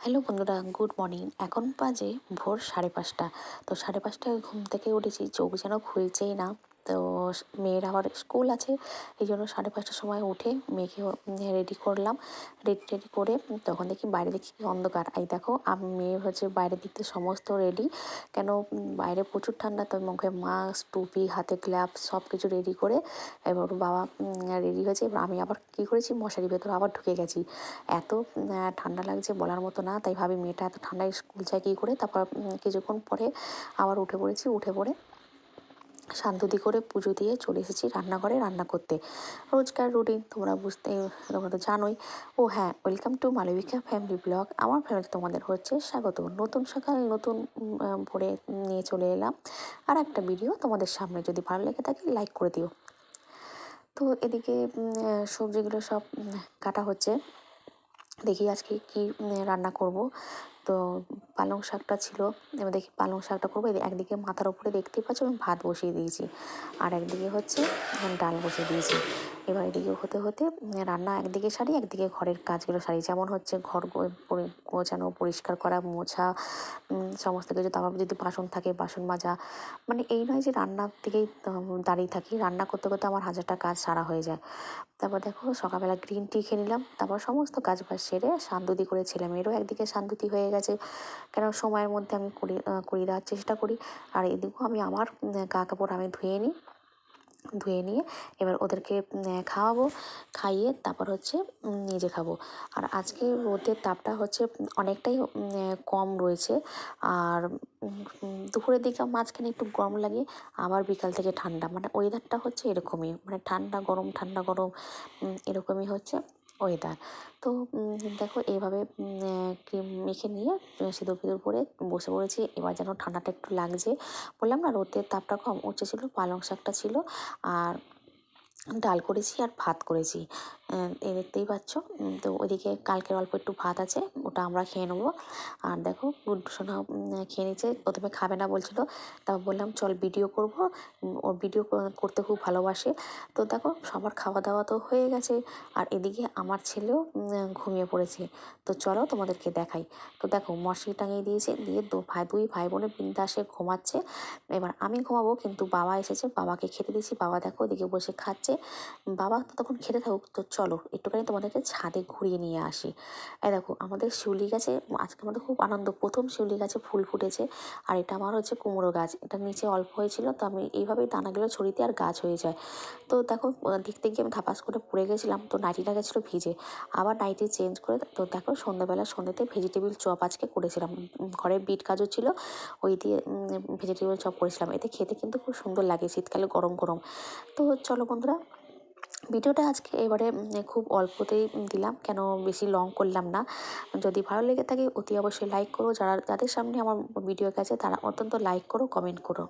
Hello বন্ধুরা, good morning. এখন বাজে ভোর সাড়ে পাঁচটা। তো সাড়ে পাঁচটায় ঘুম থেকে উঠেছি, চোখ যেন খুলছেই না। তো মেয়ের আবার স্কুল আছে, এই জন্য সাড়ে পাঁচটার সময় উঠে মেয়েকে রেডি করলাম রেডি টেডি করে তখন দেখি বাইরে দেখি অন্ধকার। এই দেখো, আমি, মেয়ে হচ্ছে বাইরের দিক থেকে সমস্ত রেডি কেন বাইরে প্রচুর ঠান্ডা, তো মুখে মাস্ক টুপি, হাতে গ্লাভস সব কিছু রেডি করে এবার বাবা রেডি হয়েছে। এবার আমি আবার কী করেছি মশারি ভেতর আবার ঢুকে গেছি। এত ঠান্ডা লাগছে বলার মতো না, তাই ভাবি মেয়েটা এত ঠান্ডায় স্কুল যায় কী করে? তারপর কিছুক্ষণ পরে আবার উঠে পড়েছি, উঠে পড়ে শান্তুদি করে পুজো দিয়ে চলে এসেছি রান্নাঘরে রান্না করতে। রোজকার রুটিন তোমরা বুঝতে, তোমরা তো জানোই। ও হ্যাঁ welcome to Malabika family blog আমার ফ্যামিলি তোমাদের হচ্ছে স্বাগত নতুন সকাল, নতুন ভোরে নিয়ে চলে এলাম। আর একটা ভিডিও তোমাদের সামনে। যদি ভালো লেগে থাকে লাইক করে দিও। তো এদিকে সবজিগুলো সব কাটা হচ্ছে। দেখি আজকে কি রান্না করব। তো পালং শাকটা ছিল। এবার দেখি পালং শাকটা করব। একদিকে মাথার উপরে দেখতেই পাচ্ছ আমি ভাত বসিয়ে দিয়েছি। আর একদিকে হচ্ছে ডাল বসিয়ে দিয়েছি। এবার এদিকে হতে হতে রান্না একদিকে সারি, একদিকে ঘরের কাজগুলো সারি। যেমন হচ্ছে ঘর গোছানো, পরিষ্কার করা, মোছা সমস্ত কিছু। তারপর যদি বাসন থাকে, বাসন মাজা মানে এই নয় যে রান্নার দিকেই দাঁড়িয়ে থাকি। রান্না করতে করতে আমার হাজারটা কাজ সারা হয়ে যায়। তারপর দেখো সকালবেলা গ্রিন টি খেয়ে নিলাম। তারপর সমস্ত কাজ বাজ সেরে শান্তুতি করে ছেলে মেয়েরও একদিকে শান্তুতি হয়ে গেছে। কেন সময়ের মধ্যে আমি করি করিয়ে দেওয়ার চেষ্টা করি। আর এদিকেও আমি আমার গা কাপড় আমি ধুয়ে নিই, ধুয়ে নিয়ে এবার ওদেরকে খাওয়াবো, খাইয়ে তারপর হচ্ছে নিজে খাব। আর আজকে রোদের তাপটা হচ্ছে অনেকটাই কম রয়েছে। আর দুপুরের দিকে মাঝখানে একটু গরম লাগে, আবার বিকাল থেকে ঠান্ডা। মানে ওয়েদারটা হচ্ছে এরকমই। মানে ঠান্ডা গরম ঠান্ডা গরম এরকমই হচ্ছে। ওয়েদার তো দেখো এইভাবে ক্রিম মেখে নিয়ে সিঁদুর ফিঁদুর পরে বসে পড়েছি। এবার যেন ঠান্ডাটা একটু লাগছে। বললাম না, রোদের তাপটা কম উঠছে ছিল পালং শাকটা ছিল। আর ডাল করেছি আর ভাত করেছি। এ দেখতেই পাচ্ছ। তো ওইদিকে কালকের অল্প একটু ভাত আছে, ওটা আমরা খেয়ে নেব। আর দেখো, গুড্ডু সোনা খেয়ে নিচ্ছে প্রথমে খাবে না বলছিলো, তারপর বললাম, চল ভিডিও করব। ও ভিডিও করতে খুব ভালোবাসে। তো দেখো, সবার খাওয়া দাওয়া তো হয়ে গেছে। আর এদিকে আমার ছেলেও ঘুমিয়ে পড়েছে। তো চলো তোমাদেরকে দেখাই। তো দেখো, মশারি টাঙিয়ে দিয়েছে, দিয়ে দু ভাই, দুই ভাই বোনের বিন্দাসে ঘুমাচ্ছে। এবার আমি ঘুমাবো, কিন্তু বাবা এসেছে, বাবাকে খেতে দিয়েছি। বাবা দেখো, ওদিকে বসে খাচ্ছে। বাবা তো তখন খেতে থাকুক, তো চলো একটুখানি তোমাদেরকে ছাদে ঘুরিয়ে নিয়ে আসি। এই দেখো, আমাদের শিউলি গাছে আজকে আমাদের খুব আনন্দ, প্রথম শিউলি গাছে ফুল ফুটেছে, আর এটা আমার হচ্ছে কুমড়ো গাছ। এটা নিচে অল্প হয়েছিল, তো আমি এইভাবেই দানাগুলো ছড়িতে আর গাছ হয়ে যায়। তো দেখো, দেখতে গিয়ে আমি ধাপাস করে পড়ে গেছিলাম, তো নাইটিটা গেছিল ভিজে। আবার নাইটি চেঞ্জ করে, তো দেখো সন্ধ্যাবেলা সন্ধ্যেতে ভেজিটেবিল চপ আজকে করেছিলাম। ঘরে বিট গাজর ছিল, ওই দিয়ে ভেজিটেবিল চপ করেছিলাম। এতে খেতে কিন্তু খুব সুন্দর লাগে, শীতকালে গরম গরম। তো চলো বন্ধুরা ভিডিওটা আজকে এবারে খুব অল্পতেই দিলাম, কেন বেশি লং করলাম না। যদি ভালো লেগে থাকে অতি অবশ্যই লাইক করো। যারা, যাদের সামনে আমার ভিডিও গেছে, তারা অত্যন্ত লাইক করো কমেন্ট করো।